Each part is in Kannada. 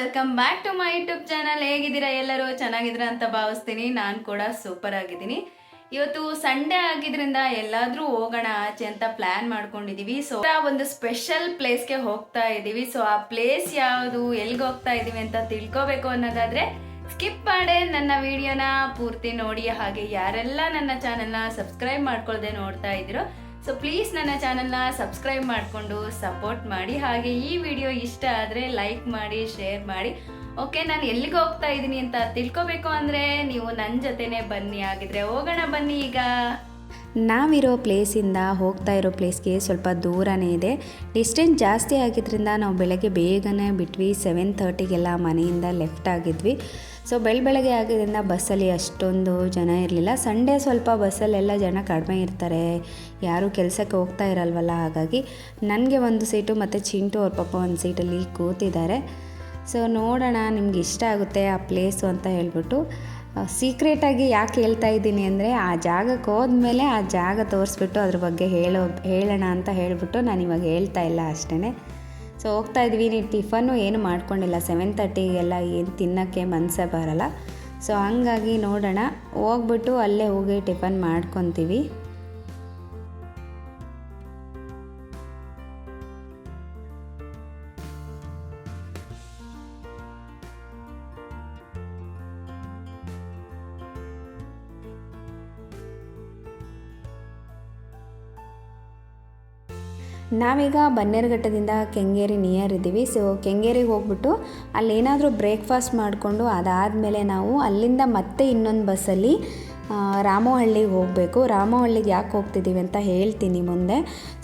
Welcome back to my YouTube channel ಹೇಗಿದ್ದೀರಾ ಎಲ್ಲರೂ? ಚೆನ್ನಾಗಿದ್ರ ಅಂತ ಭಾವಿಸ್ತೀನಿ. ನಾನು ಕೂಡ ಸೂಪರ್ ಆಗಿದ್ದೀನಿ. ಇವತ್ತು ಸಂಡೇ ಆಗಿದ್ರಿಂದ ಎಲ್ಲಾದ್ರೂ ಹೋಗೋಣ ಆಚೆ ಅಂತ ಪ್ಲಾನ್ ಮಾಡ್ಕೊಂಡಿದೀವಿ. ಸೊ ಒಂದು ಸ್ಪೆಷಲ್ ಪ್ಲೇಸ್ಗೆ ಹೋಗ್ತಾ ಇದೀವಿ. ಸೊ ಆ ಪ್ಲೇಸ್ ಯಾವುದು, ಎಲ್ಗೆ ಹೋಗ್ತಾ ಇದೀವಿ ಅಂತ ತಿಳ್ಕೋಬೇಕು ಅನ್ನೋದಾದ್ರೆ ಸ್ಕಿಪ್ ಮಾಡೇ ನನ್ನ ವಿಡಿಯೋನ ಪೂರ್ತಿ ನೋಡಿ. ಹಾಗೆ ಯಾರೆಲ್ಲ ನನ್ನ ಚಾನೆಲ್ನ ಸಬ್ಸ್ಕ್ರೈಬ್ ಮಾಡ್ಕೊಳ್ದೆ ನೋಡ್ತಾ ಇದ್ದೀರೋ ಸೊ ಪ್ಲೀಸ್ ನನ್ನ ಚಾನಲ್ನ ಸಬ್ಸ್ಕ್ರೈಬ್ ಮಾಡಿಕೊಂಡು ಸಪೋರ್ಟ್ ಮಾಡಿ. ಹಾಗೆ ಈ ವಿಡಿಯೋ ಇಷ್ಟ ಆದರೆ ಲೈಕ್ ಮಾಡಿ ಶೇರ್ ಮಾಡಿ. ಓಕೆ ನಾನು ಎಲ್ಲಿಗೆ ಹೋಗ್ತಾ ಇದ್ದೀನಿ ಅಂತ ತಿಳ್ಕೊಬೇಕು ಅಂದರೆ ನೀವು ನನ್ನ ಜೊತೆನೇ ಬನ್ನಿ. ಆಗಿದ್ರೆ ಹೋಗೋಣ ಬನ್ನಿ ಈಗ. ನಾವಿರೋ ಪ್ಲೇಸಿಂದ ಹೋಗ್ತಾ ಇರೋ ಪ್ಲೇಸ್ಗೆ ಸ್ವಲ್ಪ ದೂರನೇ ಇದೆ. ಡಿಸ್ಟೆನ್ಸ್ ಜಾಸ್ತಿ ಆಗಿದ್ದರಿಂದ ನಾವು ಬೆಳಗ್ಗೆ ಬೇಗನೆ ಬಿಟ್ವಿ. ಸೆವೆನ್ ತರ್ಟಿಗೆಲ್ಲ ಮನೆಯಿಂದ ಲೆಫ್ಟ್ ಆಗಿದ್ವಿ. ಸೊ, ಬೆಳ ಬೆಳಗ್ಗೆ ಆಗಿದ್ದರಿಂದ ಬಸ್ಸಲ್ಲಿ ಅಷ್ಟೊಂದು ಜನ ಇರಲಿಲ್ಲ. ಸಂಡೇ ಸ್ವಲ್ಪ ಬಸ್ಸಲ್ಲೆಲ್ಲ ಜನ ಕಡಿಮೆ ಇರ್ತಾರೆ. ಯಾರೂ ಕೆಲಸಕ್ಕೆ ಹೋಗ್ತಾ ಇರಲ್ವಲ್ಲ. ಹಾಗಾಗಿ ನನಗೆ ಒಂದು ಸೀಟು ಮತ್ತು ಚಿಂಟು ಅವ್ರ ಪಾಪ ಒಂದು ಸೀಟಲ್ಲಿ ಕೂತಿದ್ದಾರೆ. ಸೊ, ನೋಡೋಣ, ನಿಮ್ಗೆ ಇಷ್ಟ ಆಗುತ್ತೆ ಆ ಪ್ಲೇಸು ಅಂತ ಹೇಳ್ಬಿಟ್ಟು ಸೀಕ್ರೆಟಾಗಿ ಯಾಕೆ ಹೇಳ್ತಾ ಇದ್ದೀನಿ ಅಂದರೆ ಆ ಜಾಗಕ್ಕೆ ಹೋದ್ಮೇಲೆ ಆ ಜಾಗ ತೋರಿಸ್ಬಿಟ್ಟು ಅದ್ರ ಬಗ್ಗೆ ಹೇಳೋ ಹೇಳೋಣ ಅಂತ ಹೇಳಿಬಿಟ್ಟು ನಾನು ಇವಾಗ ಹೇಳ್ತಾ ಇಲ್ಲ ಅಷ್ಟೇ ಸೊ ಹೋಗ್ತಾ ಇದ್ವಿ. ನೀನು ಟಿಫನ್ನು ಏನು ಮಾಡ್ಕೊಂಡಿಲ್ಲ. ಸೆವೆನ್ ತರ್ಟಿಗೆಲ್ಲ ಏನು ತಿನ್ನೋಕ್ಕೆ ಮನಸ್ಸೇ ಬರಲ್ಲ. ಸೊ ಹಂಗಾಗಿ ನೋಡೋಣ. ಹೋಗ್ಬಿಟ್ಟು ಅಲ್ಲೇ ಹೋಗಿ ಟಿಫನ್ ಮಾಡ್ಕೊತೀವಿ. ನಾವೀಗ ಬನ್ನೇರುಘಟ್ಟದಿಂದ ಕೆಂಗೇರಿ ನಿಯರ್ ಇದ್ದೀವಿ. ಸೊ ಕೆಂಗೇರಿಗೆ ಹೋಗ್ಬಿಟ್ಟು ಅಲ್ಲೇನಾದರೂ ಬ್ರೇಕ್ಫಾಸ್ಟ್ ಮಾಡಿಕೊಂಡು ಅದಾದಮೇಲೆ ನಾವು ಅಲ್ಲಿಂದ ಮತ್ತೆ ಇನ್ನೊಂದು ಬಸ್ಸಲ್ಲಿ ರಾಮಹಳ್ಳಿಗೆ ಹೋಗಬೇಕು. ರಾಮೋಹಳ್ಳಿಗೆ ಯಾಕೆ ಹೋಗ್ತಿದ್ದೀವಿ ಅಂತ ಹೇಳ್ತೀನಿ ಮುಂದೆ.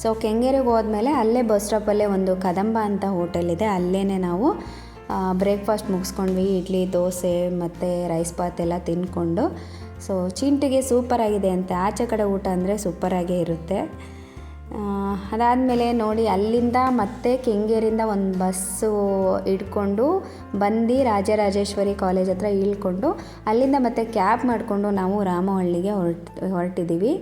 ಸೊ ಕೆಂಗೇರಿಗೆ ಹೋದ್ಮೇಲೆ ಅಲ್ಲೇ ಬಸ್ ಸ್ಟಾಪಲ್ಲೇ ಒಂದು ಕದಂಬ ಅಂತ ಹೋಟೆಲ್ ಇದೆ. ಅಲ್ಲೇ ನಾವು ಬ್ರೇಕ್ಫಾಸ್ಟ್ ಮುಗಿಸ್ಕೊಂಡ್ವಿ. ಇಡ್ಲಿ, ದೋಸೆ, ಮತ್ತು ರೈಸ್ ಬಾತ್ ಎಲ್ಲ ತಿನ್ಕೊಂಡು. ಸೊ ಚಿಂಟಿಗೆ ಸೂಪರಾಗಿದೆ ಅಂತ. ಆಚೆ ಕಡೆ ಊಟ ಅಂದರೆ ಸೂಪರಾಗೇ ಇರುತ್ತೆ. ಅದಾದಮೇಲೆ ನೋಡಿ, ಅಲ್ಲಿಂದ ಮತ್ತೆ ಕೆಂಗೇರಿಂದ ಒಂದು ಬಸ್ಸು ಹಿಡ್ಕೊಂಡು ಬಂದು ರಾಜರಾಜೇಶ್ವರಿ ಕಾಲೇಜ್ ಹತ್ರ ಇಳ್ಕೊಂಡು ಅಲ್ಲಿಂದ ಮತ್ತೆ ಕ್ಯಾಬ್ ಮಾಡಿಕೊಂಡು ನಾವು ರಾಮಹಳ್ಳಿಗೆ ಹೊರಟ್, ಹೊರಟಿದ್ದೀವಿ.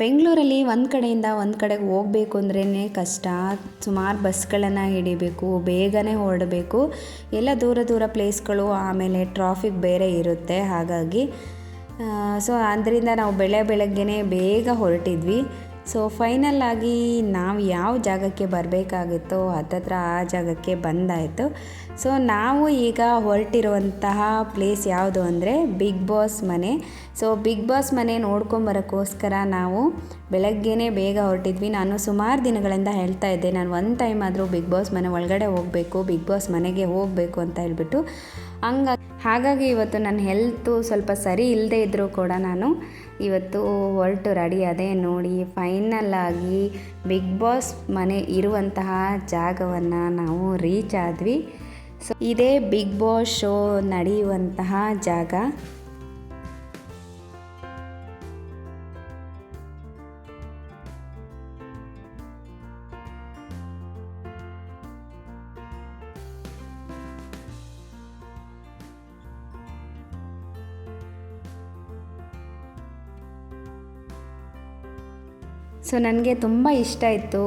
ಬೆಂಗಳೂರಲ್ಲಿ ಒಂದು ಕಡೆಯಿಂದ ಒಂದು ಕಡೆಗೆ ಹೋಗಬೇಕು ಅಂದ್ರೇ ಕಷ್ಟ. ಸುಮಾರು ಬಸ್ಗಳನ್ನು ಹಿಡಿಬೇಕು, ಬೇಗನೆ ಹೊರಡಬೇಕು. ಎಲ್ಲ ದೂರ ದೂರ ಪ್ಲೇಸ್ಗಳು ಆಮೇಲೆ ಟ್ರಾಫಿಕ್ ಬೇರೆ ಇರುತ್ತೆ, ಹಾಗಾಗಿ ಸೊ ಅದರಿಂದ ನಾವು ಬೆಳೆ ಬೆಳಗ್ಗೆನೇ ಬೇಗ ಹೊರಟಿದ್ವಿ. ಸೊ ಫೈನಲ್ ಆಗಿ ನಾವು ಯಾವ ಜಾಗಕ್ಕೆ ಬರಬೇಕಾಗಿತ್ತೋ ಹತ್ತತ್ರ ಆ ಜಾಗಕ್ಕೆ ಬಂದಾಯಿತು. ಸೊ ನಾವು ಈಗ ಹೊರಟಿರುವಂತಹ ಪ್ಲೇಸ್ ಯಾವುದು ಅಂದರೆ ಬಿಗ್ ಬಾಸ್ ಮನೆ. ಸೊ ಬಿಗ್ ಬಾಸ್ ಮನೆ ನೋಡ್ಕೊಂಬರೋಕ್ಕೋಸ್ಕರ ನಾವು ಬೆಳಗ್ಗೆನೇ ಬೇಗ ಹೊರಟಿದ್ವಿ. ನಾನು ಸುಮಾರು ದಿನಗಳಿಂದ ಹೇಳ್ತಾ ಇದ್ದೆ, ನಾನು ಒನ್ ಟೈಮ್ ಆದರೂ ಬಿಗ್ ಬಾಸ್ ಮನೆ ಒಳಗಡೆ ಹೋಗಬೇಕು ಬಿಗ್ ಬಾಸ್ ಮನೆಗೆ ಹೋಗಬೇಕು ಅಂತ ಹೇಳ್ಬಿಟ್ಟು. ಹಂಗ, ಹಾಗಾಗಿ ಇವತ್ತು ನನ್ನ ಹೆಲ್ತು ಸ್ವಲ್ಪ ಸರಿ ಇಲ್ಲದೆ ಇದ್ದರೂ ಕೂಡ ನಾನು ಇವತ್ತು ಹೊರಟು ರೆಡಿ ಅದೇ ನೋಡಿ ಫೈನಲ್ ಆಗಿ ಬಿಗ್ ಬಾಸ್ ಮನೆ ಇರುವಂತಹ ಜಾಗವನ್ನು ನಾವು ರೀಚ್ ಆದ್ವಿ. ಸೊ ಇದೇ ಬಿಗ್ ಬಾಸ್ ಶೋ ನಡೆಯುವಂತಹ ಜಾಗ. ಸೊ ನನಗೆ ತುಂಬ ಇಷ್ಟ ಇತ್ತು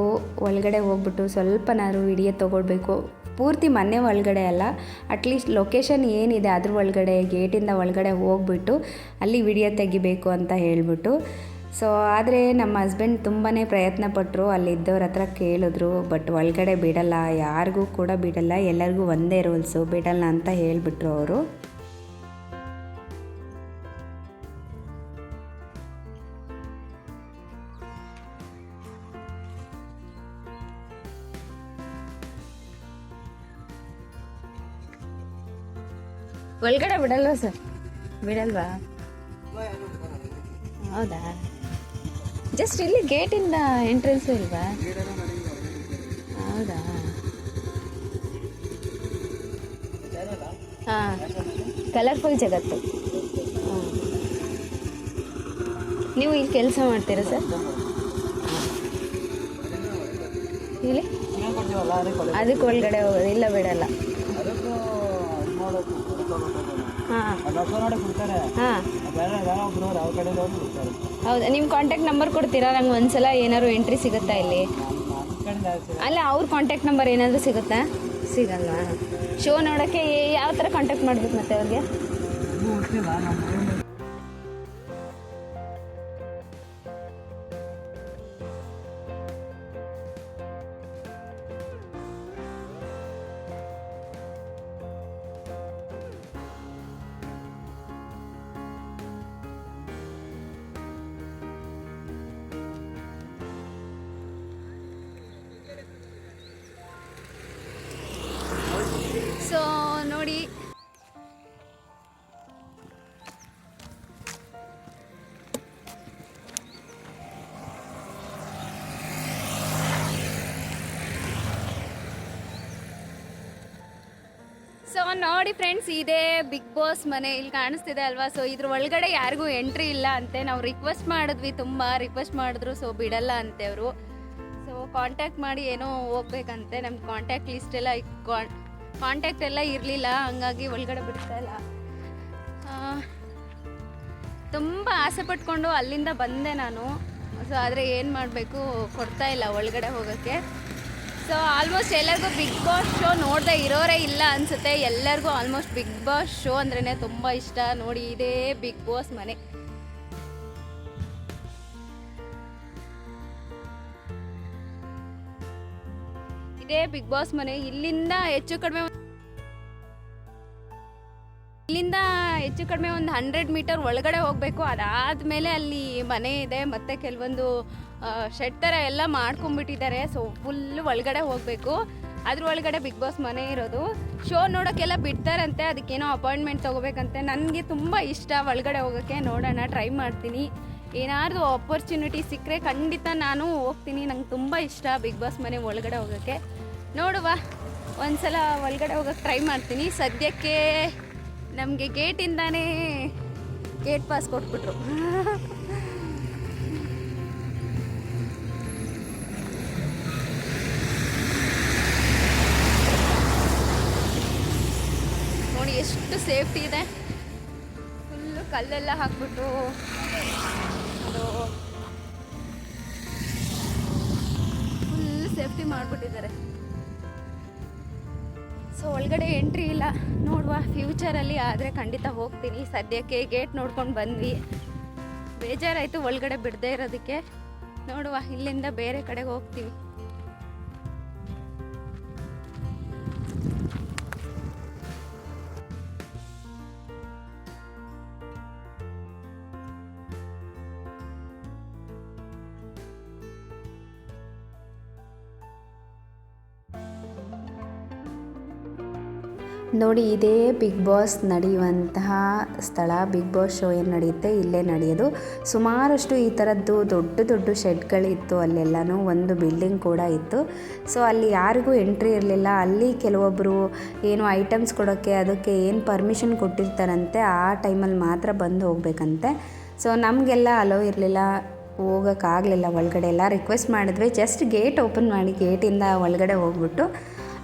ಒಳಗಡೆ ಹೋಗ್ಬಿಟ್ಟು ಸ್ವಲ್ಪನಾದ್ರು ವಿಡಿಯೋ ತೊಗೊಳ್ಬೇಕು. ಪೂರ್ತಿ ಮನೆ ಒಳಗಡೆ ಅಲ್ಲ ಅಟ್ಲೀಸ್ಟ್ ಲೊಕೇಶನ್ ಏನಿದೆ ಅದ್ರ ಒಳಗಡೆ ಗೇಟಿಂದ ಒಳಗಡೆ ಹೋಗ್ಬಿಟ್ಟು ಅಲ್ಲಿ ವಿಡಿಯೋ ತೆಗಿಬೇಕು ಅಂತ ಹೇಳಿಬಿಟ್ಟು. ಸೊ ಆದರೆ ನಮ್ಮ ಹಸ್ಬೆಂಡ್ ತುಂಬಾ ಪ್ರಯತ್ನ ಪಟ್ಟರು ಅಲ್ಲಿದ್ದವ್ರ ಹತ್ರ ಕೇಳಿದ್ರು ಬಟ್ ಒಳಗಡೆ ಬಿಡಲ್ಲ, ಯಾರಿಗೂ ಕೂಡ ಬಿಡಲ್ಲ, ಎಲ್ಲರಿಗೂ ಒಂದೇ ರೂಲ್ಸು ಬಿಡಲ್ಲ ಅಂತ ಹೇಳಿಬಿಟ್ರು ಅವರು. ಒಳಗಡೆ ಬಿಡಲ್ವಾ ಸರ್? ಬಿಡಲ್ವಾ? ಹೌದಾ? ಜಸ್ಟ್ ಇಲ್ಲಿ ಗೇಟಿಂದ ಎಂಟ್ರೆನ್ಸ್ ಇಲ್ವಾ? ಹೌದಾ? ಹಾಂ ಕಲರ್ಫುಲ್ ಜಗತ್ತು. ನೀವು ಇಲ್ಲಿ ಕೆಲಸ ಮಾಡ್ತೀರಾ ಸರ್? ಇಲ್ಲಿ? ಅದಕ್ಕೆ ಒಳಗಡೆ ಹೋಗೋದು. ಇಲ್ಲ ಬಿಡಲ್ಲ. ಹೌದಾ? ನಿಮ್ಮ ಕಾಂಟ್ಯಾಕ್ಟ್ ನಂಬರ್ ಕೊಡ್ತೀರಾ? ನಂಗೆ ಒಂದ್ಸಲ ಏನಾದ್ರು ಎಂಟ್ರಿ ಸಿಗುತ್ತಾ ಇಲ್ಲಿ? ಅಲ್ಲ, ಅವ್ರ ಕಾಂಟ್ಯಾಕ್ಟ್ ನಂಬರ್ ಏನಾದರೂ ಸಿಗುತ್ತಾ? ಸಿಗಲ್ವಾ? ಶೋ ನೋಡೋಕ್ಕೆ ಯಾವ ಥರ ಕಾಂಟ್ಯಾಕ್ಟ್ ಮಾಡ್ಬೇಕು ಮತ್ತೆ ಅವ್ರಿಗೆ? ಸೊ ನೋಡಿ ಫ್ರೆಂಡ್ಸ್ ಇದೇ ಬಿಗ್ ಬಾಸ್ ಮನೆ ಇಲ್ಲಿ ಕಾಣಿಸ್ತಿದೆ ಅಲ್ವಾ? ಸೊ ಇದ್ರ ಒಳಗಡೆ ಯಾರಿಗೂ ಎಂಟ್ರಿ ಇಲ್ಲ ಅಂತೆ. ನಾವು ರಿಕ್ವೆಸ್ಟ್ ಮಾಡಿದ್ವಿ ತುಂಬ ರಿಕ್ವೆಸ್ಟ್ ಮಾಡಿದ್ರು ಸೊ ಬಿಡಲ್ಲ ಅಂತೆ ಅವರು. ಸೊ ಕಾಂಟ್ಯಾಕ್ಟ್ ಮಾಡಿ ಏನೋ ಹೋಗ್ಬೇಕಂತೆ. ನಮ್ಮ ಕಾಂಟ್ಯಾಕ್ಟ್ ಲಿಸ್ಟ್ ಎಲ್ಲ ಕಾಂಟ್ಯಾಕ್ಟ್ ಎಲ್ಲ ಇರಲಿಲ್ಲ, ಹಂಗಾಗಿ ಒಳಗಡೆ ಬಿಡ್ತಾ ಇಲ್ಲ. ತುಂಬ ಆಸೆ ಪಟ್ಕೊಂಡು ಅಲ್ಲಿಂದ ಬಂದೆ ನಾನು. ಸೊ ಆದರೆ ಏನು ಮಾಡಬೇಕು? ಕೊಡ್ತಾ ಇಲ್ಲ ಒಳಗಡೆ ಹೋಗೋಕ್ಕೆ. ಸೊ ಆಲ್ಮೋಸ್ಟ್ ಎಲ್ಲರಿಗೂ ಬಿಗ್ ಬಾಸ್ ಶೋ ನೋಡದೆ ಇರೋರೇ ಇಲ್ಲ ಅನ್ಸುತ್ತೆ. ಎಲ್ಲರಿಗೂ ಆಲ್ಮೋಸ್ಟ್ ಬಿಗ್ ಬಾಸ್ ಶೋ ಅಂದ್ರೇ ತುಂಬ ಇಷ್ಟ. ನೋಡಿ, ಇದೇ ಬಿಗ್ ಬಾಸ್ ಮನೆ. ಇದೇ ಬಿಗ್ ಬಾಸ್ ಮನೆ. ಇಲ್ಲಿಂದ ಹೆಚ್ಚು ಕಡಿಮೆ ಇಲ್ಲಿಂದ ಹೆಚ್ಚು ಕಡಿಮೆ ಒಂದು ಹಂಡ್ರೆಡ್ ಮೀಟರ್ ಒಳಗಡೆ ಹೋಗಬೇಕು. ಅದಾದಮೇಲೆ ಅಲ್ಲಿ ಮನೆ ಇದೆ, ಮತ್ತು ಕೆಲವೊಂದು ಶೆಡ್ ಥರ ಎಲ್ಲ ಮಾಡ್ಕೊಂಡ್ಬಿಟ್ಟಿದ್ದಾರೆ. ಸೊ ಫುಲ್ಲು ಒಳಗಡೆ ಹೋಗಬೇಕು. ಅದ್ರ ಒಳಗಡೆ ಬಿಗ್ ಬಾಸ್ ಮನೆ ಇರೋದು. ಶೋ ನೋಡೋಕ್ಕೆಲ್ಲ ಬಿಡ್ತಾರಂತೆ. ಅದಕ್ಕೇನೋ ಅಪಾಯಿಂಟ್ಮೆಂಟ್ ತೊಗೋಬೇಕಂತೆ. ನನಗೆ ತುಂಬ ಇಷ್ಟ ಒಳಗಡೆ ಹೋಗೋಕ್ಕೆ ನೋಡೋಣ ಟ್ರೈ ಮಾಡ್ತೀನಿ. ಏನಾದರೂ ಆಪರ್ಚುನಿಟಿ ಸಿಕ್ಕರೆ ಖಂಡಿತ ನಾನು ಹೋಗ್ತೀನಿ. ನಂಗೆ ತುಂಬ ಇಷ್ಟ ಬಿಗ್ ಬಾಸ್ ಮನೆ ಒಳಗಡೆ ಹೋಗೋಕ್ಕೆ ನೋಡುವ. ಒಂದ್ಸಲ ಒಳಗಡೆ ಹೋಗೋಕ್ಕೆ ಟ್ರೈ ಮಾಡ್ತೀನಿ. ಸದ್ಯಕ್ಕೆ ನಮಗೆ ಗೇಟಿಂದಾನೇ ಗೇಟ್ ಪಾಸ್ ಕೊಟ್ಬಿಟ್ರು. ನೋಡಿ ಎಷ್ಟು ಸೇಫ್ಟಿ ಇದೆ. ಫುಲ್ಲು ಕಲ್ಲೆಲ್ಲ ಹಾಕ್ಬಿಟ್ಟು ಅದು ಫುಲ್ ಸೇಫ್ಟಿ ಮಾಡಿಬಿಟ್ಟಿದ್ದಾರೆ. ಸೊ ಒಳಗಡೆ ಎಂಟ್ರಿ ಇಲ್ಲ. ನೋಡುವ ಫ್ಯೂಚರಲ್ಲಿ ಆದರೆ ಖಂಡಿತ ಹೋಗ್ತೀನಿ. ಸದ್ಯಕ್ಕೆ ಗೇಟ್ ನೋಡ್ಕೊಂಡು ಬಂದ್ವಿ. ಬೇಜಾರಾಯಿತು ಒಳಗಡೆ ಬಿಡದೇ ಇರೋದಕ್ಕೆ. ನೋಡುವ, ಇಲ್ಲಿಂದ ಬೇರೆ ಕಡೆಗೆ ಹೋಗ್ತೀವಿ. ನೋಡಿ, ಇದೇ ಬಿಗ್ ಬಾಸ್ ನಡೆಯುವಂತಹ ಸ್ಥಳ. ಬಿಗ್ ಬಾಸ್ ಶೋ ಏನು ನಡೆಯುತ್ತೆ? ಇಲ್ಲೇ ನಡೆಯೋದು. ಸುಮಾರಷ್ಟು ಈ ಥರದ್ದು ದೊಡ್ಡ ದೊಡ್ಡ ಶೆಡ್ಗಳಿತ್ತು. ಅಲ್ಲೆಲ್ಲನೂ ಒಂದು ಬಿಲ್ಡಿಂಗ್ ಕೂಡ ಇತ್ತು. ಸೊ ಅಲ್ಲಿ ಯಾರಿಗೂ ಎಂಟ್ರಿ ಇರಲಿಲ್ಲ. ಅಲ್ಲಿ ಕೆಲವೊಬ್ಬರು ಏನು ಐಟಮ್ಸ್ ಕೊಡೋಕ್ಕೆ, ಅದಕ್ಕೆ ಏನು ಪರ್ಮಿಷನ್ ಕೊಟ್ಟಿರ್ತಾರಂತೆ, ಆ ಟೈಮಲ್ಲಿ ಮಾತ್ರ ಬಂದು ಹೋಗಬೇಕಂತೆ. ಸೊ ನಮಗೆಲ್ಲ ಅಲೋ ಇರಲಿಲ್ಲ. ಹೋಗೋಕ್ಕಾಗಲಿಲ್ಲ. ಒಳಗಡೆ ಎಲ್ಲ ರಿಕ್ವೆಸ್ಟ್ ಮಾಡಿದ್ವಿ. ಜಸ್ಟ್ ಗೇಟ್ ಓಪನ್ ಮಾಡಿ ಗೇಟಿಂದ ಒಳಗಡೆ ಹೋಗ್ಬಿಟ್ಟು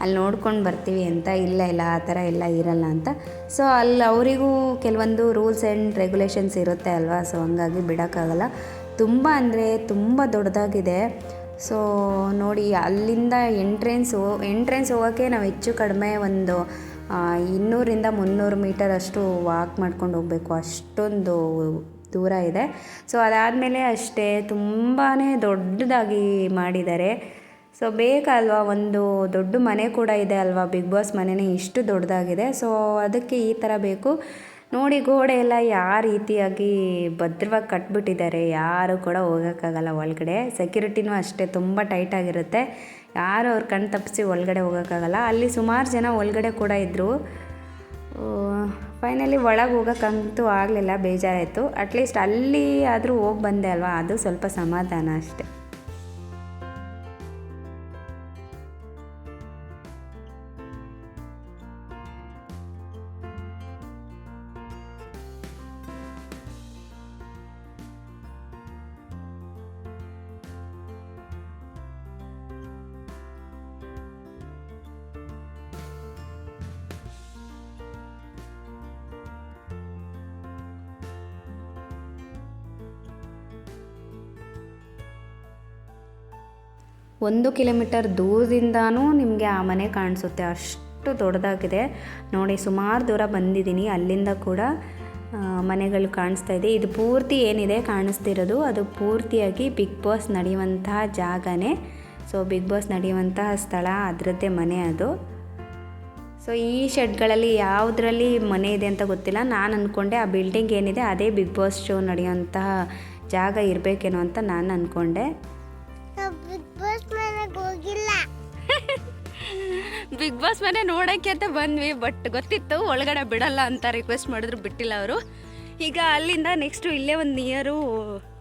ಅಲ್ಲಿ ನೋಡ್ಕೊಂಡು ಬರ್ತೀವಿ ಅಂತ ಇಲ್ಲ ಇಲ್ಲ, ಆ ಥರ ಎಲ್ಲ ಇರಲ್ಲ ಅಂತ. ಸೊ ಅಲ್ಲಿ ಅವರಿಗೂ ಕೆಲವೊಂದು ರೂಲ್ಸ್ ಆ್ಯಂಡ್ ರೆಗ್ಯುಲೇಷನ್ಸ್ ಇರುತ್ತೆ ಅಲ್ವಾ? ಸೊ ಹಂಗಾಗಿ ಬಿಡೋಕ್ಕಾಗಲ್ಲ. ತುಂಬ ಅಂದರೆ ತುಂಬ ದೊಡ್ಡದಾಗಿದೆ. ಸೊ ನೋಡಿ, ಅಲ್ಲಿಂದ ಎಂಟ್ರೆನ್ಸ್ ಎಂಟ್ರೆನ್ಸ್ ಹೋಗೋಕ್ಕೆ ನಾವು ಹೆಚ್ಚು ಕಡಿಮೆ ಒಂದು ಇನ್ನೂರಿಂದ ಮುನ್ನೂರು ಮೀಟರ್ ಅಷ್ಟು ವಾಕ್ ಮಾಡ್ಕೊಂಡು ಹೋಗಬೇಕು. ಅಷ್ಟೊಂದು ದೂರ ಇದೆ. ಸೊ ಅದಾದಮೇಲೆ ಅಷ್ಟೇ ತುಂಬಾ ದೊಡ್ಡದಾಗಿ ಮಾಡಿದ್ದಾರೆ. ಸೊ ಬೇಕಲ್ವಾ ಒಂದು ದೊಡ್ಡ ಮನೆ ಕೂಡ ಇದೆ ಅಲ್ವಾ? ಬಿಗ್ ಬಾಸ್ ಮನೆನೇ ಇಷ್ಟು ದೊಡ್ಡದಾಗಿದೆ. ಸೊ ಅದಕ್ಕೆ ಈ ಥರ ಬೇಕು. ನೋಡಿ, ಗೋಡೆ ಎಲ್ಲ ಯಾವ ರೀತಿಯಾಗಿ ಭದ್ರವಾಗಿ ಕಟ್ಬಿಟ್ಟಿದ್ದಾರೆ. ಯಾರು ಕೂಡ ಹೋಗೋಕ್ಕಾಗಲ್ಲ ಒಳಗಡೆ. ಸೆಕ್ಯೂರಿಟಿನೂ ಅಷ್ಟೇ ತುಂಬ ಟೈಟಾಗಿರುತ್ತೆ ಯಾರು ಅವ್ರ ಕಣ್ಣು ತಪ್ಪಿಸಿ ಒಳಗಡೆ ಹೋಗೋಕ್ಕಾಗಲ್ಲ. ಅಲ್ಲಿ ಸುಮಾರು ಜನ ಒಳಗಡೆ ಕೂಡ ಇದ್ದರು ಫೈನಲಿ ಒಳಗೆ ಹೋಗೋಕ್ಕಂತೂ ಆಗಲಿಲ್ಲ, ಬೇಜಾರಾಯಿತು. ಅಟ್ಲೀಸ್ಟ್ ಅಲ್ಲಿ ಆದರೂ ಹೋಗಿ ಬಂದೆ ಅಲ್ವಾ? ಅದು ಸ್ವಲ್ಪ ಸಮಾಧಾನ ಅಷ್ಟೆ. ಒಂದು ಕಿಲೋಮೀಟರ್ ದೂರದಿಂದನೂ ನಿಮಗೆ ಆ ಮನೆ ಕಾಣಿಸುತ್ತೆ. ಅಷ್ಟು ದೊಡ್ಡದಾಗಿದೆ. ನೋಡಿ, ಸುಮಾರು ದೂರ ಬಂದಿದ್ದೀನಿ. ಅಲ್ಲಿಂದ ಕೂಡ ಮನೆಗಳು ಕಾಣಿಸ್ತಾ ಇದೆ. ಇದು ಪೂರ್ತಿ ಏನಿದೆ ಕಾಣಿಸ್ತಿರೋದು. ಅದು ಪೂರ್ತಿಯಾಗಿ ಬಿಗ್ ಬಾಸ್ ನಡೆಯುವಂತಹ ಜಾಗನೇ. ಸೊ, ಬಿಗ್ ಬಾಸ್ ನಡೆಯುವಂತಹ ಸ್ಥಳ. ಅದರದ್ದೇ ಮನೆ ಅದು. ಸೊ, ಈ ಶೆಡ್ಗಳಲ್ಲಿ ಯಾವುದರಲ್ಲಿ ಮನೆ ಇದೆ ಅಂತ ಗೊತ್ತಿಲ್ಲ. ನಾನು ಅಂದ್ಕೊಂಡೆ ಆ ಬಿಲ್ಡಿಂಗ್ ಏನಿದೆ, ಅದೇ ಬಿಗ್ ಬಾಸ್ ಶೋ ನಡೆಯುವಂತಹ ಜಾಗ ಇರಬೇಕೇನೋ ಅಂತ ನಾನು ಅಂದ್ಕೊಂಡೆ ಬಿಗ್ ಬಾಸ್ ಮನೆ ನೋಡೋಕ್ಕೆ ಅಂತ ಬಂದ್ವಿ ಬಟ್ ಗೊತ್ತಿತ್ತು, ಒಳಗಡೆ ಬಿಡಲ್ಲ ಅಂತ ರಿಕ್ವೆಸ್ಟ್ ಮಾಡಿದ್ರು, ಬಿಟ್ಟಿಲ್ಲ ಅವರು. ಈಗ ಅಲ್ಲಿಂದ ನೆಕ್ಸ್ಟು ಇಲ್ಲೇ ಒಂದು ನಿಯರು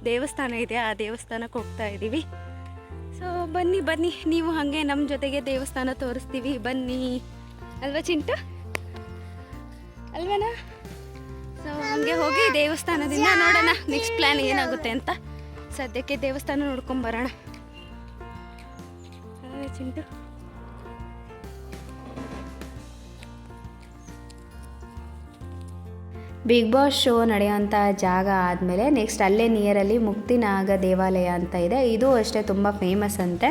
ದೇವಸ್ಥಾನ ಇದೆ, ಆ ದೇವಸ್ಥಾನಕ್ಕೆ ಹೋಗ್ತಾ ಇದ್ದೀವಿ. ಸೊ ಬನ್ನಿ ಬನ್ನಿ, ನೀವು ಹಾಗೆ ನಮ್ಮ ಜೊತೆಗೆ ದೇವಸ್ಥಾನ ತೋರಿಸ್ತೀವಿ, ಬನ್ನಿ. ಅಲ್ವಾ ಚಿಂಟು? ಅಲ್ವನಾ? ಸೊ ಹಂಗೆ ಹೋಗಿ ದೇವಸ್ಥಾನದಿಂದ ನೋಡೋಣ ನೆಕ್ಸ್ಟ್ ಪ್ಲ್ಯಾನ್ ಏನಾಗುತ್ತೆ ಅಂತ. ಸದ್ಯಕ್ಕೆ ದೇವಸ್ಥಾನ ನೋಡ್ಕೊಂಬರೋಣ ಬರೋಣ. ಚಿಂಟು? ಬಿಗ್ ಬಾಸ್ ಶೋ ನಡೆಯುವಂಥ ಜಾಗ ಆದಮೇಲೆ ನೆಕ್ಸ್ಟ್ ಅಲ್ಲೇ ನಿಯರಲ್ಲಿ ಮುಕ್ತಿನಾಗ ದೇವಾಲಯ ಅಂತ ಇದೆ. ಇದು ಅಷ್ಟೇ ತುಂಬ ಫೇಮಸ್ ಅಂತೆ.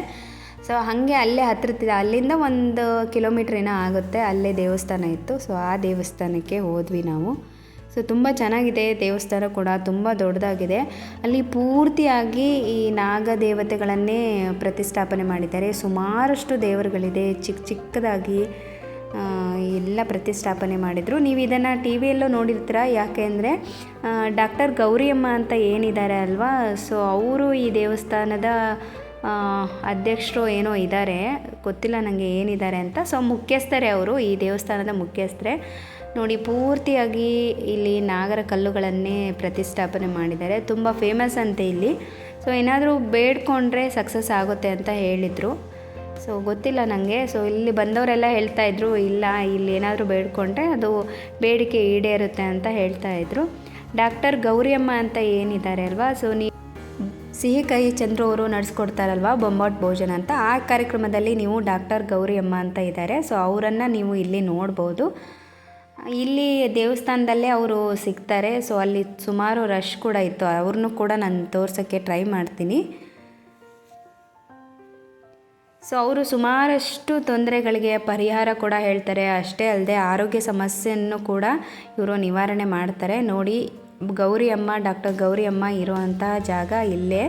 ಸೊ ಹಾಗೆ ಅಲ್ಲೇ ಹತ್ತಿರತಿದೆ. ಅಲ್ಲಿಂದ ಒಂದು ಕಿಲೋಮೀಟ್ರ್ ಏನೋ ಆಗುತ್ತೆ. ಅಲ್ಲೇ ದೇವಸ್ಥಾನ ಇತ್ತು. ಸೊ ಆ ದೇವಸ್ಥಾನಕ್ಕೆ ಹೋದ್ವಿ ನಾವು. ಸೊ ತುಂಬ ಚೆನ್ನಾಗಿದೆ. ದೇವಸ್ಥಾನ ಕೂಡ ತುಂಬ ದೊಡ್ಡದಾಗಿದೆ. ಅಲ್ಲಿ ಪೂರ್ತಿಯಾಗಿ ಈ ನಾಗ ದೇವತೆಗಳನ್ನೇ ಪ್ರತಿಷ್ಠಾಪನೆ ಮಾಡಿದ್ದಾರೆ. ಸುಮಾರಷ್ಟು ದೇವರುಗಳಿದೆ. ಚಿಕ್ಕ ಚಿಕ್ಕದಾಗಿ ಎಲ್ಲ ಪ್ರತಿಷ್ಠಾಪನೆ ಮಾಡಿದರು. ನೀವು ಇದನ್ನು ಟಿ ವಿಯಲ್ಲೂ ನೋಡಿರ್ತೀರ? ಯಾಕೆ ಅಂದರೆ ಡಾಕ್ಟರ್ ಗೌರಿಯಮ್ಮ ಅಂತ ಏನಿದ್ದಾರೆ ಅಲ್ವಾ? ಸೊ ಅವರು ಈ ದೇವಸ್ಥಾನದ ಅಧ್ಯಕ್ಷರು ಏನೋ ಇದ್ದಾರೆ. ಗೊತ್ತಿಲ್ಲ ನನಗೆ ಏನಿದ್ದಾರೆ ಅಂತ. ಸೊ ಮುಖ್ಯಸ್ಥರೇ ಅವರು, ಈ ದೇವಸ್ಥಾನದ ಮುಖ್ಯಸ್ಥರೇ. ನೋಡಿ, ಪೂರ್ತಿಯಾಗಿ ಇಲ್ಲಿ ನಾಗರ ಕಲ್ಲುಗಳನ್ನೇ ಪ್ರತಿಷ್ಠಾಪನೆ ಮಾಡಿದ್ದಾರೆ. ತುಂಬ ಫೇಮಸ್ ಅಂತೆ ಇಲ್ಲಿ. ಸೊ ಏನಾದರೂ ಬೇಡ್ಕೊಂಡ್ರೆ ಸಕ್ಸಸ್ ಆಗುತ್ತೆ ಅಂತ ಹೇಳಿದರು. ಸೊ ಗೊತ್ತಿಲ್ಲ ನನಗೆ ಸೊ ಇಲ್ಲಿ ಬಂದವರೆಲ್ಲ ಹೇಳ್ತಾ ಇದ್ರು, ಇಲ್ಲ, ಇಲ್ಲಿ ಏನಾದರೂ ಬೇಡ್ಕೊಂಡ್ರೆ ಅದು ಬೇಡಿಕೆ ಈಡೇರುತ್ತೆ ಅಂತ ಹೇಳ್ತಾ ಇದ್ರು. ಡಾಕ್ಟರ್ ಗೌರಿಯಮ್ಮ ಅಂತ ಏನಿದ್ದಾರೆ ಅಲ್ವಾ? ಸೊ ನೀವು ಸಿಹಿ ಕಹಿ ಚಂದ್ರು ಅವರು ನಡೆಸ್ಕೊಡ್ತಾರಲ್ವ? ಬೊಂಬಾಟ್ ಭೋಜನ ಅಂತ. ಆ ಕಾರ್ಯಕ್ರಮದಲ್ಲಿ ನೀವು ಡಾಕ್ಟರ್ ಗೌರಿಯಮ್ಮ ಅಂತ ಇದ್ದಾರೆ. ಸೊ ಅವರನ್ನು ನೀವು ಇಲ್ಲಿ ನೋಡ್ಬೋದು. ಇಲ್ಲಿ ದೇವಸ್ಥಾನದಲ್ಲೇ ಅವರು ಸಿಗ್ತಾರೆ. ಸೊ ಅಲ್ಲಿ ಸುಮಾರು ರಶ್ ಕೂಡ ಇತ್ತು. ಅವ್ರನ್ನೂ ಕೂಡ ನಾನು ತೋರ್ಸೋಕ್ಕೆ ಟ್ರೈ ಮಾಡ್ತೀನಿ. ಸೊ ಅವರು ಸುಮಾರಷ್ಟು ತೊಂದರೆಗಳಿಗೆ ಪರಿಹಾರ ಕೂಡ ಹೇಳ್ತಾರೆ. ಅಷ್ಟೇ ಅಲ್ಲದೆ ಆರೋಗ್ಯ ಸಮಸ್ಯೆಯನ್ನು ಕೂಡ ಇವರು ನಿವಾರಣೆ ಮಾಡ್ತಾರೆ. ನೋಡಿ ಗೌರಿ ಅಮ್ಮ ಡಾಕ್ಟರ್ ಗೌರಿ ಅಮ್ಮ ಇರುವಂತಹ ಜಾಗ ಇಲ್ಲೇ.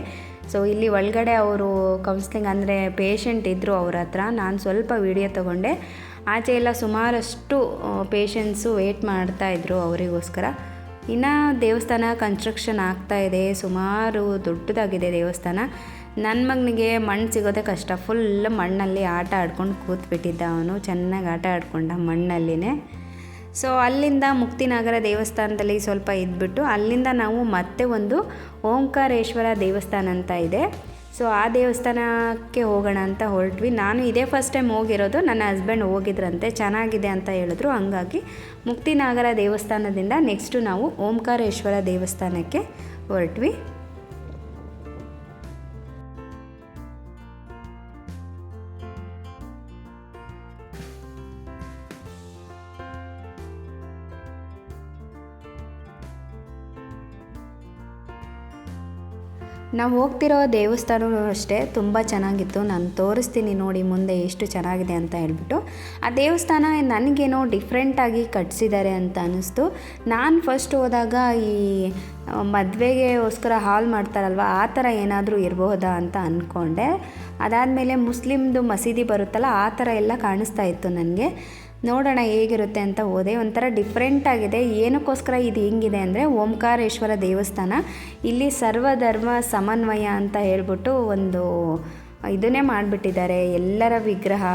ಸೊ ಇಲ್ಲಿ ಒಳಗಡೆ ಅವರು ಕೌನ್ಸ್ಲಿಂಗ್ ಅಂದರೆ ಪೇಷಂಟ್ ಇದ್ದರು ಅವ್ರ ಹತ್ರ. ನಾನು ಸ್ವಲ್ಪ ವಿಡಿಯೋ ತೊಗೊಂಡೆ. ಆಚೆ ಎಲ್ಲ ಸುಮಾರಷ್ಟು ಪೇಷಂಟ್ಸು ವೆಯ್ಟ್ ಮಾಡ್ತಾಯಿದ್ರು ಅವರಿಗೋಸ್ಕರ. ಇನ್ನು ದೇವಸ್ಥಾನ ಕನ್ಸ್ಟ್ರಕ್ಷನ್ ಆಗ್ತಾ ಇದೆ. ಸುಮಾರು ದೊಡ್ಡದಾಗಿದೆ ದೇವಸ್ಥಾನ. ನನ್ನ ಮಗನಿಗೆ ಮಣ್ಣು ಸಿಗೋದೇ ಕಷ್ಟ. ಫುಲ್ ಮಣ್ಣಲ್ಲಿ ಆಟ ಆಡ್ಕೊಂಡು ಕೂತ್ಬಿಟ್ಟಿದ್ದ ಅವನು. ಚೆನ್ನಾಗಿ ಆಟ ಆಡ್ಕೊಂಡ ಮಣ್ಣಲ್ಲಿನೇ. ಸೊ ಅಲ್ಲಿಂದ ಮುಕ್ತಿನಗರ ದೇವಸ್ಥಾನದಲ್ಲಿ ಸ್ವಲ್ಪ ಇದ್ಬಿಟ್ಟು ಅಲ್ಲಿಂದ ನಾವು ಮತ್ತೆ ಒಂದು ಓಂಕಾರೇಶ್ವರ ದೇವಸ್ಥಾನ ಅಂತ ಇದೆ. ಸೊ ಆ ದೇವಸ್ಥಾನಕ್ಕೆ ಹೋಗೋಣ ಅಂತ ಹೊರಟ್ವಿ. ನಾನು ಇದೇ ಫಸ್ಟ್ ಟೈಮ್ ಹೋಗಿರೋದು. ನನ್ನ ಹಸ್ಬೆಂಡ್ ಹೋಗಿದ್ರಂತೆ. ಚೆನ್ನಾಗಿದೆ ಅಂತ ಹೇಳಿದ್ರು. ಹಂಗಾಗಿ ಮುಕ್ತಿನಾಗರ ದೇವಸ್ಥಾನದಿಂದ ನೆಕ್ಸ್ಟು ನಾವು ಓಂಕಾರೇಶ್ವರ ದೇವಸ್ಥಾನಕ್ಕೆ ಹೊರಟ್ವಿ. ನಾವು ಹೋಗ್ತಿರೋ ದೇವಸ್ಥಾನವೂ ಅಷ್ಟೇ ತುಂಬ ಚೆನ್ನಾಗಿತ್ತು. ನಾನು ತೋರಿಸ್ತೀನಿ ನೋಡಿ ಮುಂದೆ ಎಷ್ಟು ಚೆನ್ನಾಗಿದೆ ಅಂತ ಹೇಳ್ಬಿಟ್ಟು. ಆ ದೇವಸ್ಥಾನ ನನಗೇನೋ ಡಿಫ್ರೆಂಟಾಗಿ ಕಟ್ಸಿದ್ದಾರೆ ಅಂತ ಅನ್ನಿಸ್ತು. ನಾನು ಫಸ್ಟ್ ಹೋದಾಗ ಈ ಮದುವೆಗೆಗೋಸ್ಕರ ಹಾಲ್ ಮಾಡ್ತಾರಲ್ವ, ಆ ಥರ ಏನಾದರೂ ಇರಬಹುದಾ ಅಂತ ಅಂದ್ಕೊಂಡೆ ಅದಾದಮೇಲೆ ಮುಸ್ಲಿಮ್ದು ಮಸೀದಿ ಬರುತ್ತಲ್ಲ, ಆ ಥರ ಎಲ್ಲ ಕಾಣಿಸ್ತಾ ಇತ್ತು ನನಗೆ. ನೋಡೋಣ ಹೇಗಿರುತ್ತೆ ಅಂತ ಹೋದೆ. ಒಂಥರ ಡಿಫ್ರೆಂಟ್ ಆಗಿದೆ. ಏನಕ್ಕೋಸ್ಕರ ಇದು ಹೆಂಗಿದೆ ಅಂದರೆ ಓಂಕಾರೇಶ್ವರ ದೇವಸ್ಥಾನ. ಇಲ್ಲಿ ಸರ್ವಧರ್ಮ ಸಮನ್ವಯ ಅಂತ ಹೇಳ್ಬಿಟ್ಟು ಒಂದು ಇದನ್ನೇ ಮಾಡಿಬಿಟ್ಟಿದ್ದಾರೆ. ಎಲ್ಲರ ವಿಗ್ರಹ,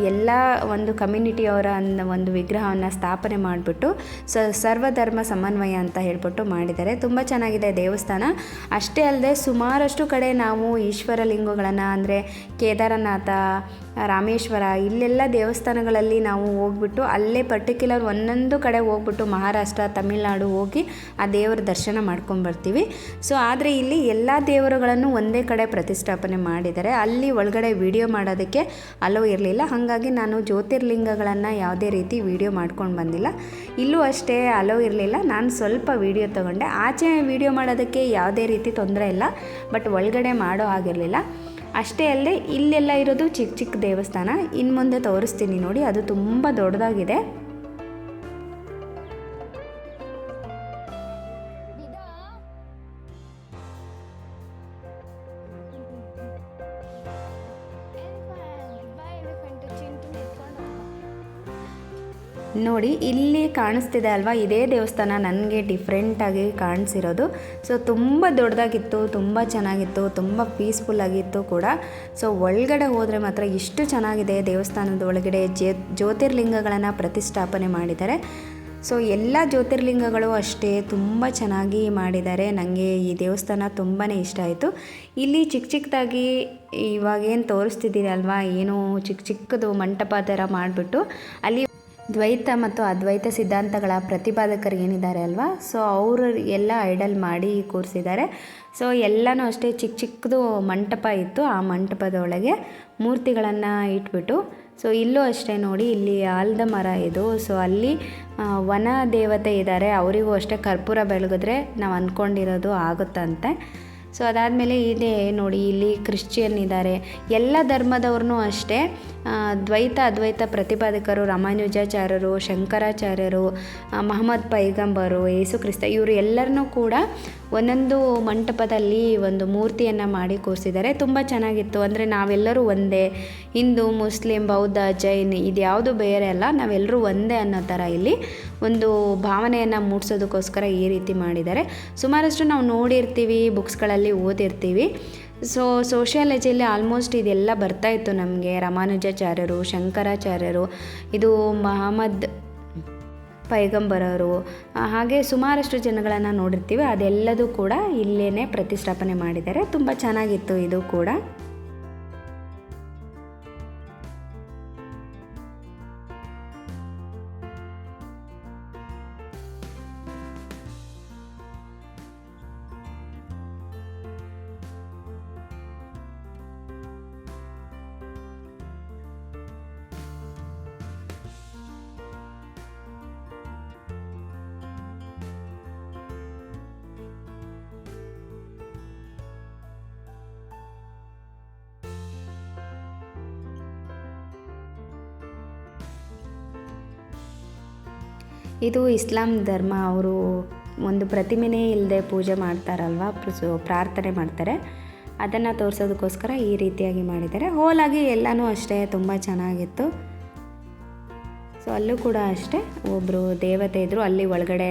ಎಲ್ಲ ಒಂದು ಕಮ್ಯುನಿಟಿಯವರ ಒಂದು ವಿಗ್ರಹವನ್ನು ಸ್ಥಾಪನೆ ಮಾಡಿಬಿಟ್ಟು ಸ ಸರ್ವಧರ್ಮ ಸಮನ್ವಯ ಅಂತ ಹೇಳ್ಬಿಟ್ಟು ಮಾಡಿದ್ದಾರೆ. ತುಂಬ ಚೆನ್ನಾಗಿದೆ ದೇವಸ್ಥಾನ. ಅಷ್ಟೇ ಅಲ್ಲದೆ ಸುಮಾರಷ್ಟು ಕಡೆ ನಾವು ಈಶ್ವರ ಲಿಂಗಗಳನ್ನು ಅಂದರೆ ಕೇದಾರನಾಥ ರಾಮೇಶ್ವರ, ಇಲ್ಲೆಲ್ಲ ದೇವಸ್ಥಾನಗಳಲ್ಲಿ ನಾವು ಹೋಗ್ಬಿಟ್ಟು ಅಲ್ಲೇ ಪರ್ಟಿಕ್ಯುಲರ್ ಒಂದೊಂದು ಕಡೆ ಹೋಗ್ಬಿಟ್ಟು ಮಹಾರಾಷ್ಟ್ರ, ತಮಿಳ್ನಾಡು ಹೋಗಿ ಆ ದೇವರ ದರ್ಶನ ಮಾಡ್ಕೊಂಬರ್ತೀವಿ ಸೊ ಆದರೆ ಇಲ್ಲಿ ಎಲ್ಲ ದೇವರುಗಳನ್ನು ಒಂದೇ ಕಡೆ ಪ್ರತಿಷ್ಠಾಪನೆ ಮಾಡಿದ್ದಾರೆ ಅಲ್ಲಿ ಒಳಗಡೆ ವಿಡಿಯೋ ಮಾಡೋದಕ್ಕೆ ಅಲೋ ಇರಲಿಲ್ಲ. ಹಾಗಾಗಿ ನಾನು ಜ್ಯೋತಿರ್ಲಿಂಗಗಳನ್ನು ಯಾವುದೇ ರೀತಿ ವಿಡಿಯೋ ಮಾಡ್ಕೊಂಡು ಬಂದಿಲ್ಲ. ಇಲ್ಲೂ ಅಷ್ಟೇ ಅಲೋ ಇರಲಿಲ್ಲ. ನಾನು ಸ್ವಲ್ಪ ವಿಡಿಯೋ ತೊಗೊಂಡೆ. ಆಚೆ ವಿಡಿಯೋ ಮಾಡೋದಕ್ಕೆ ಯಾವುದೇ ರೀತಿ ತೊಂದರೆ ಇಲ್ಲ. ಬಟ್ ಒಳಗಡೆ ಮಾಡೋ ಆಗಿರಲಿಲ್ಲ ಅಷ್ಟೇ ಅಲ್ಲದೆ ಇಲ್ಲೆಲ್ಲ ಇರೋದು ಚಿಕ್ಕ ಚಿಕ್ಕ ದೇವಸ್ಥಾನ. ಇನ್ನು ಮುಂದೆ ತೋರಿಸ್ತೀನಿ ನೋಡಿ ಅದು ತುಂಬ ದೊಡ್ಡದಾಗಿದೆ. ನೋಡಿ, ಇಲ್ಲಿ ಕಾಣಿಸ್ತಿದೆ ಅಲ್ವಾ? ಇದೇ ದೇವಸ್ಥಾನ ನನಗೆ ಡಿಫ್ರೆಂಟಾಗಿ ಕಾಣಿಸಿರೋದು. ಸೊ ತುಂಬ ದೊಡ್ಡದಾಗಿತ್ತು, ತುಂಬ ಚೆನ್ನಾಗಿತ್ತು, ತುಂಬ ಪೀಸ್ಫುಲ್ ಆಗಿತ್ತು ಕೂಡ. ಸೊ ಒಳಗಡೆ ಹೋದರೆ ಮಾತ್ರ ಇಷ್ಟು ಚೆನ್ನಾಗಿದೆ ದೇವಸ್ಥಾನದ ಒಳಗಡೆ ಜ್ಯೋತಿರ್ಲಿಂಗಗಳನ್ನು ಪ್ರತಿಷ್ಠಾಪನೆ ಮಾಡಿದ್ದಾರೆ. ಸೊ ಎಲ್ಲ ಜ್ಯೋತಿರ್ಲಿಂಗಗಳು ಅಷ್ಟೇ, ತುಂಬ ಚೆನ್ನಾಗಿ ಮಾಡಿದ್ದಾರೆ. ನನಗೆ ಈ ದೇವಸ್ಥಾನ ತುಂಬಾ ಇಷ್ಟ ಆಯಿತು. ಇಲ್ಲಿ ಚಿಕ್ಕ ಚಿಕ್ಕದಾಗಿ ಇವಾಗೇನು ತೋರಿಸ್ತಿದ್ದೀರಲ್ವಾ ಏನೋ ಚಿಕ್ಕ ಚಿಕ್ಕದು ಮಂಟಪ ಥರ ಮಾಡಿಬಿಟ್ಟು ಅಲ್ಲಿ ದ್ವೈತ ಮತ್ತು ಅದ್ವೈತ ಸಿದ್ಧಾಂತಗಳ ಪ್ರತಿಪಾದಕರು ಏನಿದ್ದಾರೆ ಅಲ್ವಾ? ಸೊ ಅವರು ಎಲ್ಲ ಐಡಲ್ ಮಾಡಿ ಕೂರಿಸಿದ್ದಾರೆ. ಸೊ ಎಲ್ಲನೂ ಅಷ್ಟೇ ಚಿಕ್ಕ ಚಿಕ್ಕದು ಮಂಟಪ ಇತ್ತು. ಆ ಮಂಟಪದೊಳಗೆ ಮೂರ್ತಿಗಳನ್ನು ಇಟ್ಬಿಟ್ಟು ಸೊ ಇಲ್ಲೂ ಅಷ್ಟೇ ನೋಡಿ ಇಲ್ಲಿ ಆಲದ ಮರ ಇದು. ಸೊ ಅಲ್ಲಿ ವನ ದೇವತೆ ಇದ್ದಾರೆ ಅವರಿಗೂ ಅಷ್ಟೇ ಕರ್ಪೂರ ಬೆಳಗಿದ್ರೆ ನಾವು ಅಂದ್ಕೊಂಡಿರೋದು ಆಗುತ್ತಂತೆ. ಸೊ ಅದಾದಮೇಲೆ ಇದೆ ನೋಡಿ, ಇಲ್ಲಿ ಕ್ರಿಶ್ಚಿಯನ್ ಇದ್ದಾರೆ ಎಲ್ಲ ಧರ್ಮದವ್ರನ್ನೂ ಅಷ್ಟೇ ದ್ವೈತ ಅದ್ವೈತ ಪ್ರತಿಪಾದಕರು, ರಾಮಾನುಜಾಚಾರ್ಯರು, ಶಂಕರಾಚಾರ್ಯರು ಮಹಮ್ಮದ್ ಪೈಗಂಬರು, ಯೇಸು ಕ್ರಿಸ್ತ, ಇವರು ಎಲ್ಲರನ್ನೂ ಕೂಡ ಒಂದೊಂದು ಮಂಟಪದಲ್ಲಿ ಒಂದು ಮೂರ್ತಿಯನ್ನು ಮಾಡಿ ಕೂರಿಸಿದ್ದಾರೆ. ತುಂಬ ಚೆನ್ನಾಗಿತ್ತು. ಅಂದರೆ ನಾವೆಲ್ಲರೂ ಒಂದೇ, ಹಿಂದೂ, ಮುಸ್ಲಿಂ, ಬೌದ್ಧ, ಜೈನ್ ಇದು ಯಾವುದು ಬೇರೆ ಅಲ್ಲ, ನಾವೆಲ್ಲರೂ ಒಂದೇ ಅನ್ನೋ ಥರ ಇಲ್ಲಿ ಒಂದು ಭಾವನೆಯನ್ನು ಮೂಡಿಸೋದಕ್ಕೋಸ್ಕರ ಈ ರೀತಿ ಮಾಡಿದ್ದಾರೆ. ಸುಮಾರಷ್ಟು ನಾವು ನೋಡಿರ್ತೀವಿ, ಬುಕ್ಸ್ಗಳಲ್ಲಿ ಓದಿರ್ತೀವಿ. ಸೊ, ಸೋಷಿಯಾಲಜಿಯಲ್ಲಿ ಆಲ್ಮೋಸ್ಟ್ ಇದೆಲ್ಲ ಬರ್ತಾ ಇತ್ತು ನಮಗೆ. ರಾಮಾನುಜಾಚಾರ್ಯರು, ಶಂಕರಾಚಾರ್ಯರು, ಇದು ಮಹಮ್ಮದ್ ಪೈಗಂಬರವರು ಹಾಗೆ ಸುಮಾರಷ್ಟು ಜನಗಳನ್ನು ನೋಡಿರ್ತೀವಿ. ಅದೆಲ್ಲದೂ ಕೂಡ ಇಲ್ಲೇ ಪ್ರತಿಷ್ಠಾಪನೆ ಮಾಡಿದ್ದಾರೆ. ತುಂಬ ಚೆನ್ನಾಗಿತ್ತು ಇದು ಕೂಡ. ಇದು ಇಸ್ಲಾಂ ಧರ್ಮ, ಅವರು ಒಂದು ಪ್ರತಿಮೆನೇ ಇಲ್ಲದೆ ಪೂಜೆ ಮಾಡ್ತಾರಲ್ವ ಪ್ರಾರ್ಥನೆ ಮಾಡ್ತಾರೆ. ಅದನ್ನು ತೋರಿಸೋದಕ್ಕೋಸ್ಕರ ಈ ರೀತಿಯಾಗಿ ಮಾಡಿದ್ದಾರೆ. ಹೋಲಾಗಿ ಎಲ್ಲನೂ ಅಷ್ಟೇ, ತುಂಬ ಚೆನ್ನಾಗಿತ್ತು. ಸೊ ಅಲ್ಲೂ ಕೂಡ ಅಷ್ಟೇ ಒಬ್ಬರು ದೇವತೆ ಇದ್ದರು ಅಲ್ಲಿ ಒಳಗಡೆ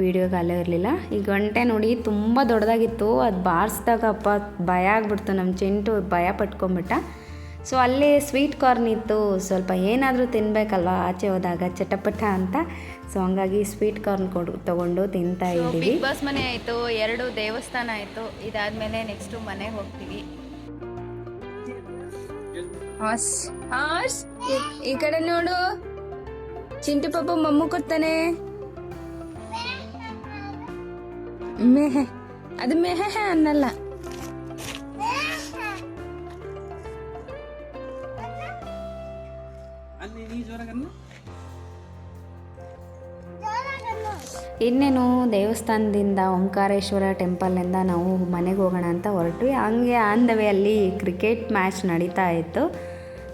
ವೀಡಿಯೋಗೆ ಅಲ್ಲೇ ಇರಲಿಲ್ಲ. ಈ ಗಂಟೆ ನೋಡಿ ತುಂಬ ದೊಡ್ಡದಾಗಿತ್ತು, ಅದು ಬಾರಿಸ್ದಾಗ ಅಪ್ಪ ಭಯ ಆಗ್ಬಿಡ್ತು ನಮ್ಮ ಚಿಂಟು ಭಯ ಪಟ್ಕೊಂಬಿಟ್ಟ ಸೊ ಅಲ್ಲಿ ಸ್ವೀಟ್ ಕಾರ್ನ್ ಇತ್ತು, ಸ್ವಲ್ಪ ಏನಾದರೂ ತಿನ್ನಬೇಕಲ್ವ ಆಚೆ ಹೋದಾಗ, ಚಟಪಟ ಅಂತ. ಸೊ ಹಂಗಾಗಿ ಸ್ವೀಟ್ ಕಾರ್ನ್ ಕೊಡು ತಗೊಂಡು ತಿಂತಾ ಇದ್ದೀವಿ. ಬಿಗ್ ಬಾಸ್ ಮನೆ ಆಯಿತು ಎರಡು ದೇವಸ್ಥಾನ ಆಯಿತು ಇದಾದ್ಮೇಲೆ ನೆಕ್ಸ್ಟು ಮನೆಗೆ ಹೋಗ್ತೀವಿ. ಹಾಸ್ ಹಾಸ್ ಈ- ಈ ಕಡೆ ನೋಡು. ಚಿಂಟು ಪಾಪ ಮಮ್ಮು ಕೊಡ್ತಾನೆ ಮೆಹೆ. ಅದು ಮೆಹೆ ಅನ್ನಲ್ಲ. ಇನ್ನೇನು ದೇವಸ್ಥಾನದಿಂದ ಓಂಕಾರೇಶ್ವರ ಟೆಂಪಲ್ನಿಂದ ನಾವು ಮನೆಗೆ ಹೋಗೋಣ ಅಂತ ಹೊರಟ್ವಿ. ಹಂಗೆ ಆನ್ ದ ವೇ ಅಲ್ಲಿ ಕ್ರಿಕೆಟ್ ಮ್ಯಾಚ್ ನಡೀತಾ ಇತ್ತು.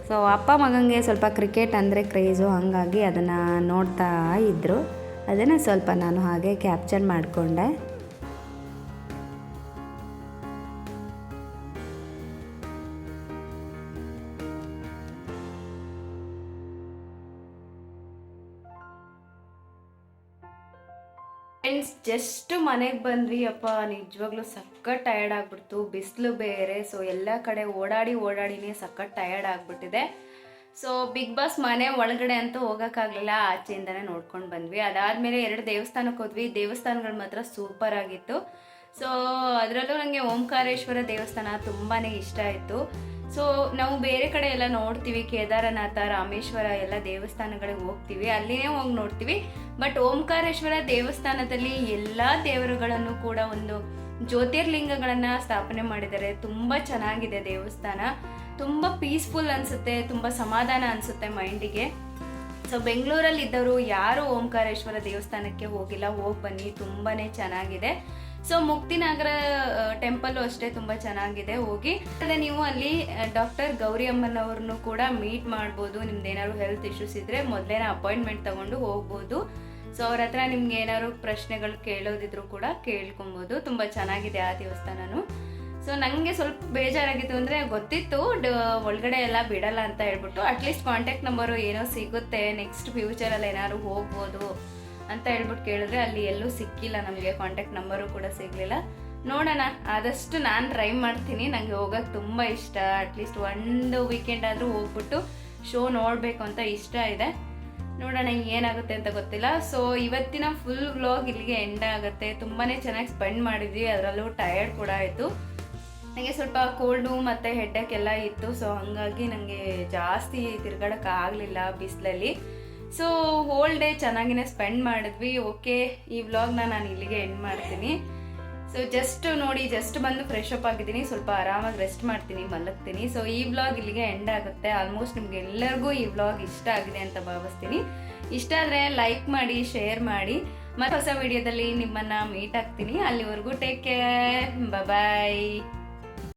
ಸೊ, ಅಪ್ಪ ಮಗನಿಗೆ ಸ್ವಲ್ಪ ಕ್ರಿಕೆಟ್ ಅಂದರೆ ಕ್ರೇಜು, ಹಾಗಾಗಿ ಅದನ್ನು ನೋಡ್ತಾ ಇದ್ದರು ಅದನ್ನು ಸ್ವಲ್ಪ ನಾನು ಹಾಗೆ ಕ್ಯಾಪ್ಚರ್ ಮಾಡಿಕೊಂಡೆ. ಫ್ರೆಂಡ್ಸ್ ಜಸ್ಟ್ ಮನೆಗೆ ಬಂದ್ವಿ, ಅಪ್ಪ, ನಿಜವಾಗ್ಲೂ ಸಖತ್ ಟಯರ್ಡ್ ಆಗ್ಬಿಡ್ತು. ಬಿಸಿಲು ಬೇರೆ ಸೊ ಎಲ್ಲ ಕಡೆ ಓಡಾಡಿ ಓಡಾಡಿನೇ ಸಖತ್ ಟಯರ್ಡ್ ಆಗ್ಬಿಟ್ಟಿದೆ. ಸೊ ಬಿಗ್ ಬಾಸ್ ಮನೆ ಒಳಗಡೆ ಅಂತೂ ಹೋಗೋಕ್ಕಾಗಲಿಲ್ಲ, ಆಚೆಯಿಂದನೇ ನೋಡ್ಕೊಂಡು ಬಂದ್ವಿ. ಅದಾದಮೇಲೆ ಎರಡು ದೇವಸ್ಥಾನಕ್ಕೆ ಹೋದ್ವಿ. ದೇವಸ್ಥಾನಗಳು ಮಾತ್ರ ಸೂಪರ್ ಆಗಿತ್ತು. ಸೊ ಅದರಲ್ಲೂ ನನಗೆ ಓಂಕಾರೇಶ್ವರ ದೇವಸ್ಥಾನ ತುಂಬಾ ಇಷ್ಟ ಆಯಿತು. ಸೊ ನಾವು ಬೇರೆ ಕಡೆ ಎಲ್ಲ ನೋಡ್ತೀವಿ, ಕೇದಾರನಾಥ, ರಾಮೇಶ್ವರ ಎಲ್ಲ ದೇವಸ್ಥಾನಗಳಿಗೆ ಹೋಗ್ತೀವಿ, ಅಲ್ಲಿನೇ ಹೋಗಿ ನೋಡ್ತೀವಿ. ಬಟ್ ಓಂಕಾರೇಶ್ವರ ದೇವಸ್ಥಾನದಲ್ಲಿ ಎಲ್ಲ ದೇವರುಗಳನ್ನು ಕೂಡ ಒಂದು ಜ್ಯೋತಿರ್ಲಿಂಗಗಳನ್ನು ಸ್ಥಾಪನೆ ಮಾಡಿದ್ದಾರೆ. ತುಂಬ ಚೆನ್ನಾಗಿದೆ ದೇವಸ್ಥಾನ. ತುಂಬ ಪೀಸ್ಫುಲ್ ಅನಿಸುತ್ತೆ, ತುಂಬ ಸಮಾಧಾನ ಅನಿಸುತ್ತೆ ಮೈಂಡಿಗೆ. ಸೊ ಬೆಂಗಳೂರಲ್ಲಿ ಇದ್ದವರು ಯಾರು ಓಂಕಾರೇಶ್ವರ ದೇವಸ್ಥಾನಕ್ಕೆ ಹೋಗಿಲ್ಲ. ಹೋಗಿ ಬನ್ನಿ ತುಂಬಾ ಚೆನ್ನಾಗಿದೆ. ಸೊ ಮುಕ್ತಿನಗರ ಟೆಂಪಲ್ಲು ಅಷ್ಟೇ ತುಂಬ ಚೆನ್ನಾಗಿದೆ. ಹೋಗಿ ಅದೇ ನೀವು ಅಲ್ಲಿ ಡಾಕ್ಟರ್ ಗೌರಿ ಅಮ್ಮನವ್ರನ್ನು ಕೂಡ ಮೀಟ್ ಮಾಡ್ಬೋದು. ನಿಮ್ದು ಏನಾದ್ರು ಹೆಲ್ತ್ ಇಶ್ಯೂಸ್ ಇದ್ರೆ ಮೊದಲೇನ ಅಪಾಯಿಂಟ್ಮೆಂಟ್ ತಗೊಂಡು ಹೋಗ್ಬೋದು. ಸೊ ಅವ್ರ ಹತ್ರ ನಿಮ್ಗೆ ಏನಾದ್ರು ಪ್ರಶ್ನೆಗಳು ಕೇಳೋದಿದ್ರು ಕೂಡ ಕೇಳ್ಕೊಬೋದು. ತುಂಬ ಚೆನ್ನಾಗಿದೆ ಆ ದೇವಸ್ಥಾನನು. ಸೊ ನನಗೆ ಸ್ವಲ್ಪ ಬೇಜಾರಾಗಿತ್ತು ಅಂದರೆ ಗೊತ್ತಿತ್ತು ಒಳಗಡೆ ಎಲ್ಲ ಬಿಡಲ್ಲ ಅಂತ ಹೇಳ್ಬಿಟ್ಟು ಅಟ್ಲೀಸ್ಟ್ ಕಾಂಟ್ಯಾಕ್ಟ್ ನಂಬರು ಏನೋ ಸಿಗುತ್ತೆ ನೆಕ್ಸ್ಟ್ ಫ್ಯೂಚರಲ್ಲಿ ಏನಾದ್ರು ಹೋಗ್ಬೋದು. ಅಂತ ಹೇಳ್ಬಿಟ್ಟು ಕೇಳಿದ್ರೆ ಅಲ್ಲಿ ಎಲ್ಲೂ ಸಿಕ್ಕಿಲ್ಲ ನಮಗೆ ಕಾಂಟ್ಯಾಕ್ಟ್ ನಂಬರು ಕೂಡ ಸಿಗಲಿಲ್ಲ. ನೋಡೋಣ, ಆದಷ್ಟು ನಾನು ಟ್ರೈ ಮಾಡ್ತೀನಿ. ನನಗೆ ಹೋಗೋಕ್ಕೆ ತುಂಬ ಇಷ್ಟ. ಅಟ್ಲೀಸ್ಟ್ ಒಂದು ವೀಕೆಂಡ್ ಆದರೂ ಹೋಗ್ಬಿಟ್ಟು ಶೋ ನೋಡಬೇಕು ಅಂತ ಇಷ್ಟ ಇದೆ. ನೋಡೋಣ ಏನಾಗುತ್ತೆ ಅಂತ ಗೊತ್ತಿಲ್ಲ. ಸೊ ಇವತ್ತಿನ ಫುಲ್ ವ್ಲಾಗ್ ಇಲ್ಲಿಗೆ ಎಂಡ್ ಆಗುತ್ತೆ. ತುಂಬಾ ಚೆನ್ನಾಗಿ ಸ್ಪೆಂಡ್ ಮಾಡಿದ್ವಿ. ಅದರಲ್ಲೂ ಟಯರ್ಡ್ ಕೂಡ ಆಯಿತು. ನನಗೆ ಸ್ವಲ್ಪ ಕೋಲ್ಡು ಮತ್ತು ಹೆಡ್ಡಕ್ಕೆಲ್ಲ ಇತ್ತು. ಸೊ ಹಾಗಾಗಿ ನನಗೆ ಜಾಸ್ತಿ ತಿರ್ಗಾಡೋಕ್ಕಾಗಲಿಲ್ಲ ಬಿಸಿಲಲ್ಲಿ. ಸೊ ಹೋಲ್ ಡೇ ಚೆನ್ನಾಗಿನೇ ಸ್ಪೆಂಡ್ ಮಾಡಿದ್ವಿ. ಓಕೆ ಈ ವ್ಲಾಗ್ನ ನಾನು ಇಲ್ಲಿಗೆ ಎಂಡ್ ಮಾಡ್ತೀನಿ. ಸೊ ಜಸ್ಟ್ ನೋಡಿ ಜಸ್ಟ್ ಬಂದು ಫ್ರೆಶ್ ಅಪ್ ಆಗಿದ್ದೀನಿ. ಸ್ವಲ್ಪ ಆರಾಮಾಗಿ ರೆಸ್ಟ್ ಮಾಡ್ತೀನಿ, ಮಲಗ್ತೀನಿ. ಸೊ ಈ ವ್ಲಾಗ್ ಇಲ್ಲಿಗೆ ಎಂಡ್ ಆಗುತ್ತೆ. ಆಲ್ಮೋಸ್ಟ್ ನಿಮ್ಗೆ ಎಲ್ಲರಿಗೂ ಈ ವ್ಲಾಗ್ ಇಷ್ಟ ಆಗಿದೆ ಅಂತ ಭಾವಿಸ್ತೀನಿ. ಇಷ್ಟ ಆದರೆ ಲೈಕ್ ಮಾಡಿ ಶೇರ್ ಮಾಡಿ. ಮತ್ತೆ ಹೊಸ ವಿಡಿಯೋದಲ್ಲಿ ನಿಮ್ಮನ್ನು ಮೀಟ್ ಆಗ್ತೀನಿ. ಅಲ್ಲಿವರೆಗೂ ಟೇಕ್ ಕೇರ್ ಬಾಯ್